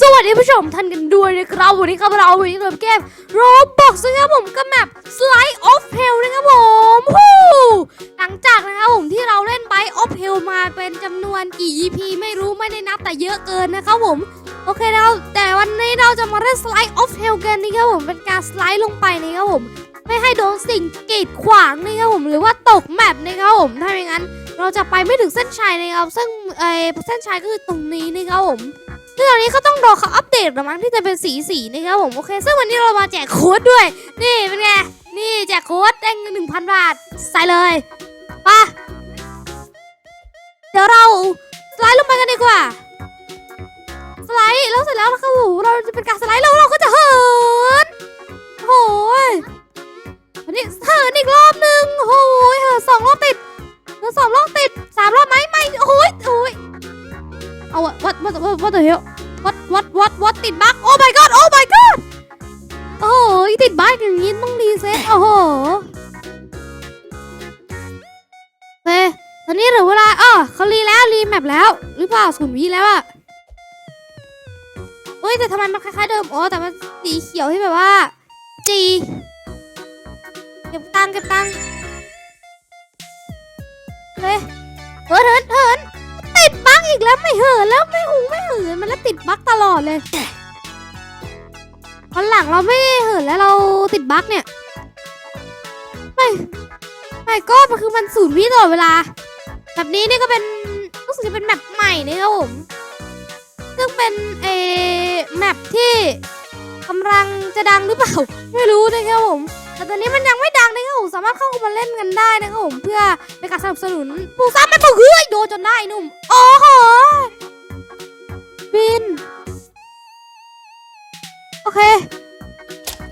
สวัสดีผู้ชมท่านกันด้วยนะครับ วันนี้ครับเราวันนี้เราเกมโรบอกซึ่งครับผมกับแมป Slide of Hell นะครับผมฮู้หลังจากนะครับผมที่เราเล่น Bite of Hell มาเป็นจำนวนกี่ EP ไม่รู้ไม่ได้นับแต่เยอะเกินนะครับผม โอเคแล้วแต่วันนี้เราจะมาเล่น Slide of Hell กันนะครับผมเป็นการสไลด์ลงไปนะครับผม ไม่ให้โดนสิ่งกีดขวางนะครับผมหรือว่าตกแมปนะครับผมถ้าไม่งั้น เราจะไปไม่ถึงเส้นชัยนะครับซึ่งเออเส้นชัยก็คือตรงนี้นะครับผม ซึ่งตอนนี้เขาต้องรอเขาอัปเดตหรือมั้งที่จะเป็นสีสีนะครับผมโอเค ซึ่งวันนี้เรามาแจกโค้ดด้วย นี่เป็นไง นี่แจกโค้ดได้เงินหนึ่งพันบาท ใส่เลยไปะเดี๋ยวเราสไลด์ลงไปกันดีกว่า สไลด์แล้วเสร็จแล้วนะครับผมเราจะเป็นการสไลด์แล้วเราก็จะเหินโอ้ยวันนี้เหินอีกรอบหนึ่งโอ้ยเหินสองรอบติดเหินสองรอบติดสามรอบไหมไม่โอ้ยโอ้ย เอาวัดวัดวัดวัดวัดเฮลวัดวัดวัดวัดติดบั๊กโอ้ my god โอ้ my god โอ้โหติดบั๊กอย่างนี้ต้องรีเซ็ตโอ้โหเฮ้ตอนนี้เหลือเวลาอ๋อเขารีแล้วรีแมปแล้ว หรือเปล่าศูนย์วิแล้วอะเฮ้ยแต่ทำไมมันคล้ายๆเดิมโอ๋อแต่มันสีเขียวที่แบบว่าจีเก็บตังเก็บตัง แล้วไม่เหินแล้วไม่หูไม่เหินมันแล้วติดบั๊กตลอดเลยวันหลังเราไม่เหินแล้วเราติดบั๊กเนี่ยไม่ไม่ก็มันคือมันศูนย์วิตลอดเวลา แบบนี้นี่ก็เป็นรู้สึกจะเป็นแมปใหม่นะครับผมซึ่งเป็นเออแมปที่กำลังจะดังหรือเปล่า ไม่รู้นะครับผม แต่ตอนนี้มันยังไม่ดังนะครับผมสามารถเข้ามาเล่นกันได้นะครับผมเพื่อเป็นการสนับสนุนผู้สร้างมันตัวเฮ้ยโดนจนได้หนุ่มโอ้โหบิน โอเค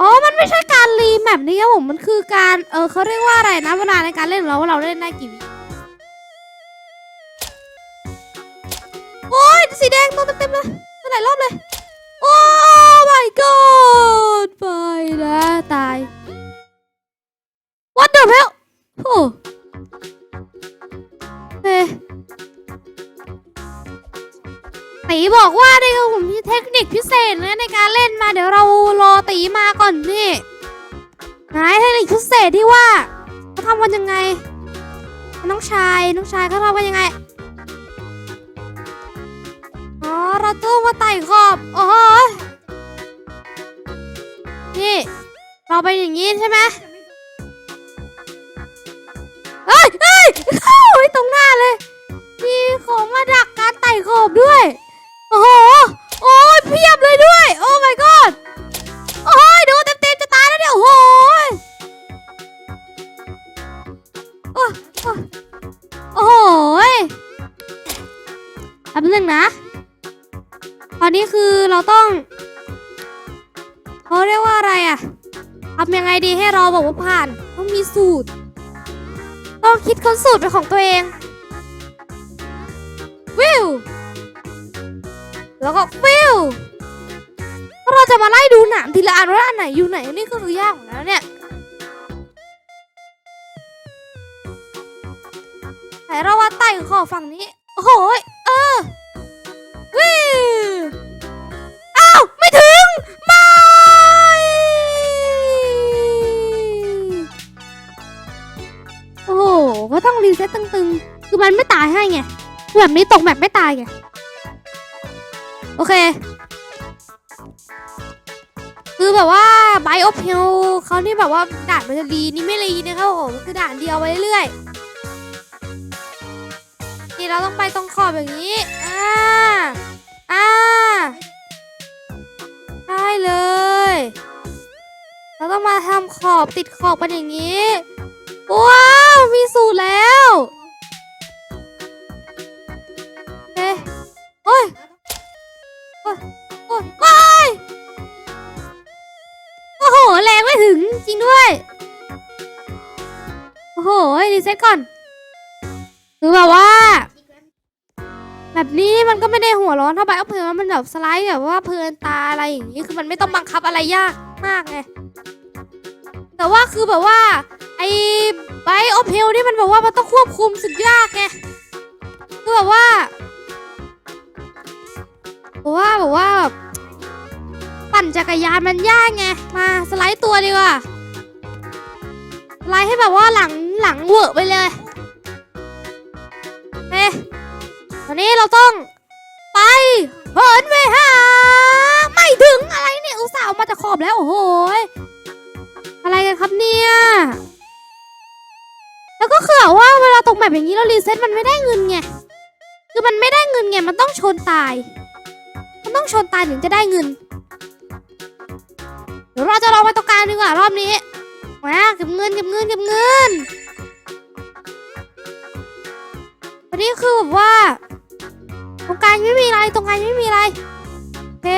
อ๋อ มันไม่ใช่การรีแมปนี่ครับผม มันคือการ เออเขาเรียกว่าอะไรนะเวลาในการเล่นเราว่าเราเล่นได้กี่วิโอ้ยสีแดงตัวเต็มๆเลยเท่าไหร่รอบเลย โอ้ my god ไปนะตาย What the hell โอ้เฮ้ตีบอกว่าได้ครับผมมีเทคนิคพิเศษนะในการเล่นมาเดี๋ยวเรารอตีมาก่อนนี่ไหนเทคนิคพิเศษที่ว่าเขาทำกันยังไง น้องชายน้องชายเขาทำกันยังไงอ๋อเราต้องมาไต่ขอบอ้โหนี่เราไปอย่างนี้ใช่ไหม เฮ้ยเข้าไว้ตรงหน้าเลย มีของมาดักการไต่ขอบด้วย โอ้โห โอ้ยเพียบเลยด้วย โอ้ my god โอ้ยดนเต็มๆจะตายแล้วเนี่ย โอ้โหยโอ้โอ้โอ้ยแป๊บนึงนะ ตอนนี้คือเราต้องเขาเรียกว่าอะไรอะทำยังไงดีให้เราบอกว่าผ่าน ต้องมีสูตร ต้องคิดค้นสูตรเป็นของตัวเองวิวแล้วก็วิวเราจะมาไล่ดูหนามทีละอันว่าอันไหนอยู่ไหนนี่ก็คือยากเหมือนกันแล้วเนี่ยแต่เราว่าไต่ขอฝั่งนี้ โอ้โหย คือมันไม่ตายให้ไงแบบนี้ตกแบบไม่ตายไงโอเค คือแบบว่าไบโอเพลเขานี่แบบว่าด่านมันจะรีนี่ไม่รีนะครับผมคือด่านเดียวไปเรื่อยๆนี่เราต้องไปตรงขอบอย่างนี้ อ่า อ่า ได้เลย เราต้องมาทำขอบติดขอบกันอย่างนี้ ว้าว มีสูตรแล้ว รีเซ็ตก่อนคือแบบว่า แบบนี้มันก็ไม่ได้หัวร้อนเท่าไบเอาเพลินมันแบบสไลด์แบบว่าเพลินตาอะไรอย่างนี้คือมันไม่ต้องบังคับอะไรยากมากไงแต่ว่าคือแบบว่า ไอ้ไบโอเพลนี่มันแบบว่ามันต้องควบคุมสุดยากไงคือแบบว่าเพราะว่าแบบว่าแบบปั่นจักรยานมันยากไงมาสไลด์ตัวดีกว่า ไลด์ให้แบบว่าหลังหลังเวอะไปเลยเฮ้ตอนนี้เราต้องไปเหินไปหาไม่ถึงอะไรเนี่ยอุตส่าห์เอามาจากขอบแล้วโอ้โหอะไรกันครับเนี่ยแล้วก็คือว่าเวลาตกแบบอย่างนี้เรารีเซ็ตมันไม่ได้เงินไงคือมันไม่ได้เงินไงมันต้องชนตาย มันต้องชนตายถึงจะได้เงินเดี๋ยวเราจะลองไปตรงกลางดีกว่ารอบนี้ มาเก็บเงินเก็บเงินเก็บเงินวันนี้คือแบบว่า ตรงกลางไม่มีอะไร ตรงกลางไม่มีอะไรโอเค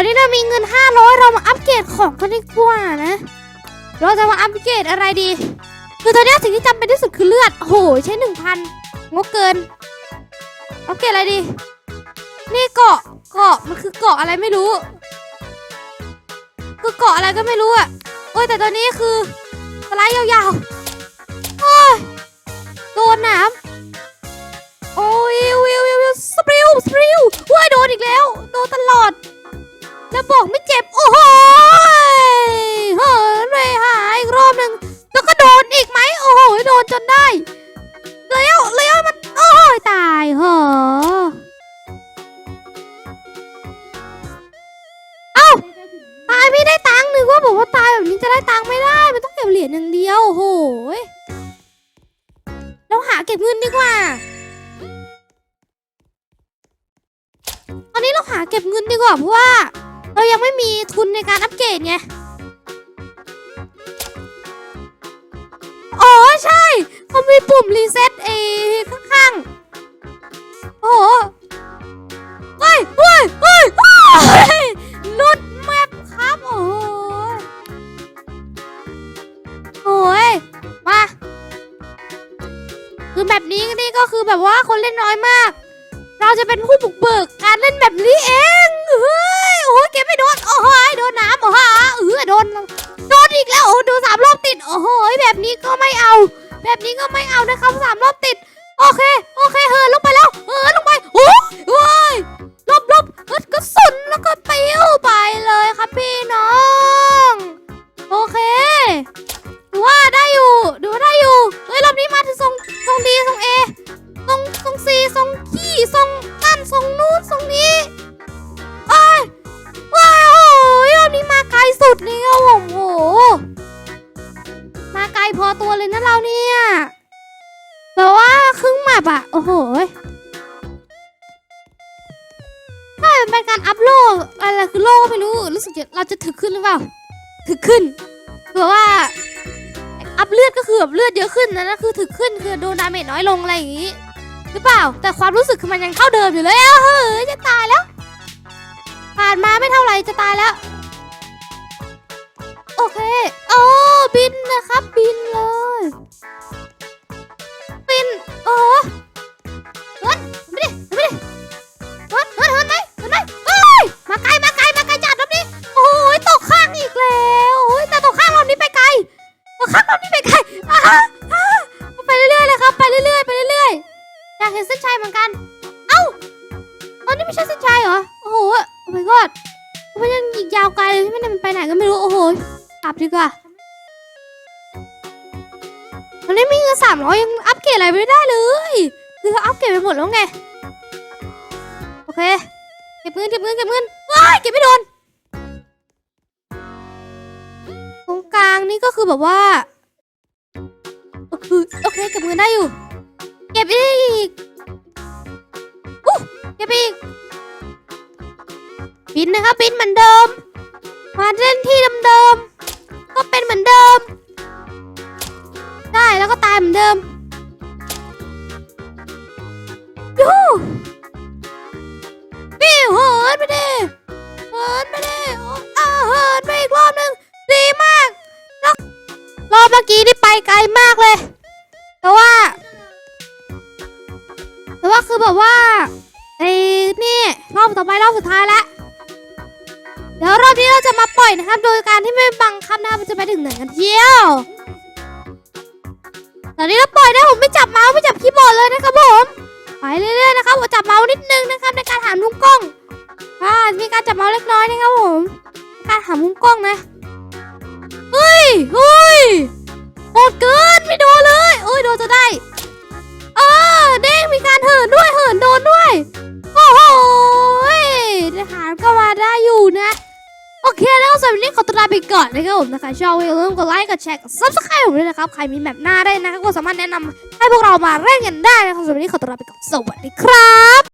อนนี้เรามีเงิน 500 เรามาอัปเกรดของกันดีกว่านะ เราจะมาอัปเกรดอะไรดี คือตอนนี้สิ่งที่จำเป็นที่สุดคือเลือด โอ้โห ใช้ 1,000 งกเกิน อัปเกรดอะไรดี นี่เกาะ เกาะ มันคือเกาะอะไรไม่รู้ คือเกาะอะไรก็ไม่รู้อะโอ้ยแต่ตอนนี้คือสไลด์ยาวๆโอ้ยโดนนามโอ้ยวิววิววิวสปริวสปริวว้ายโดนอีกแล้ว โดนตลอด แล้วบอกไม่เจ็บ โอ้โหเฮ้ยไปหาอีกรอบหนึ่งแล้วก็โดนอีกไหมโอ้โหโดนจนได้เลี้ยวเลี้ยวมัน โอ้ยตายเหรอเอ้าตายไม่ได้ตังค์นึกว่าบอกว่าตายแบบนี้จะได้ตังค์ไม่ได้ มันต้องเก็บเหรียญอย่างเดียวโอ้โหเราหาเก็บเงินดีกว่าตอนนี้เราหาเก็บเงินดีกว่าเพราะว่า เรายังไม่มีทุนในการอัปเกรดไง อ๋อใช่เขามีปุ่มรีเซ็ตเอข้างๆ โอ้โหเฮ้ยเฮ้ยเฮ้ยลุดแมปครับ โอ้โหโอ้ยมา คือแบบนี้นี่ก็คือแบบว่าคนเล่นน้อยมาก เราจะเป็นผู้บุกเบิกการเล่นแบบนี้เอง โอ้ยเก็บไม่โดน โอ้ยโดนน้ำโอ้โหเออโดน โดนอีกแล้ว โอ้โดนสามรอบติด โอ้โหแบบนี้ก็ไม่เอา แบบนี้ก็ไม่เอานะครับสามรอบติด โอเค ลกไม่รู้ รู้สึกจะเราจะถึกขึ้นหรือเปล่า ถึกขึ้นแบบว่า อัพเลือดก็คือแบบเลือดเยอะขึ้นนะนั่นคือถึกขึ้นคือโดนดาเมจน้อยลงอะไรอย่างงี้หรือเปล่า แต่ความรู้สึกคือมันยังเท่าเดิมอยู่เลยอะเฮ้ยจะตายแล้ว ผ่านมาไม่เท่าไหร่จะตายแล้ว โอเคโอ้บินนะครับ บินเลย บิน โอ้ มันยังอีกยาวไกลเลยใช่ไหมเนี่ยมันไปไหนก็ไม่รู้ โอ้โห กลับดีกว่าวันนี้มีเงินสามร้อยยังอัปเกรดอะไรไม่ได้เลย คือเขาอัปเกรดไปหมดแล้วไง โอเค เก็บเงินเก็บเงินเก็บเงินว้ายเก็บไม่โดน ตรงกลางนี่ก็คือแบบว่าโอเคโอเคเก็บเงินได้อยู่ เก็บอีกอู้เก็บอีก บินนะครับบินเหมือนเดิม มาเล่นที่เดิมๆก็เป็นเหมือนเดิม ได้แล้วก็ตายเหมือนเดิมยูวิวเหินไปดิเหินไปดิโอ้อ่าเหินไปอีกรอบหนึ่งดีมากรอบเมื่อกี้นี่ไปไกลมากเลยแต่ว่าแต่ว่าคือแบบว่าไอ้นี่รอบต่อไปรอบสุดท้ายแล้ว เดี๋ยวรอบนี้เราจะมาปล่อยนะครับ โดยการที่ไม่บังคับนะครับมันจะไปถึงไหนกันเที่ยวตอนนี้เราปล่อยนะผมไม่จับเมาส์ไม่จับคีย์บอร์ดเลยนะครับผมไปเรื่อยๆนะครับผมจับเมาส์นิดนึงนะครับ ในการหามุมกล้องอ่ามีการจับเมาส์เล็กน้อยนะครับผม การหามุมกล้องนะเฮ้ยเฮ้ยโหดเกินไม่โดน เคแล้วสำหรับวันนี้ขอตัวลาไปก่อนนะครับผมนะคะชอบอย่าลืมกดไลค์กดแชร์กดซับสไครต์ผมด้วยนะครับใครมีแบบหน้าได้นะครับก็สามารถแนะนำให้พวกเรามาเล่นกันได้นะครับสำหรับวันนี้ขอตัวลาไปก่อนสวัสดีครับ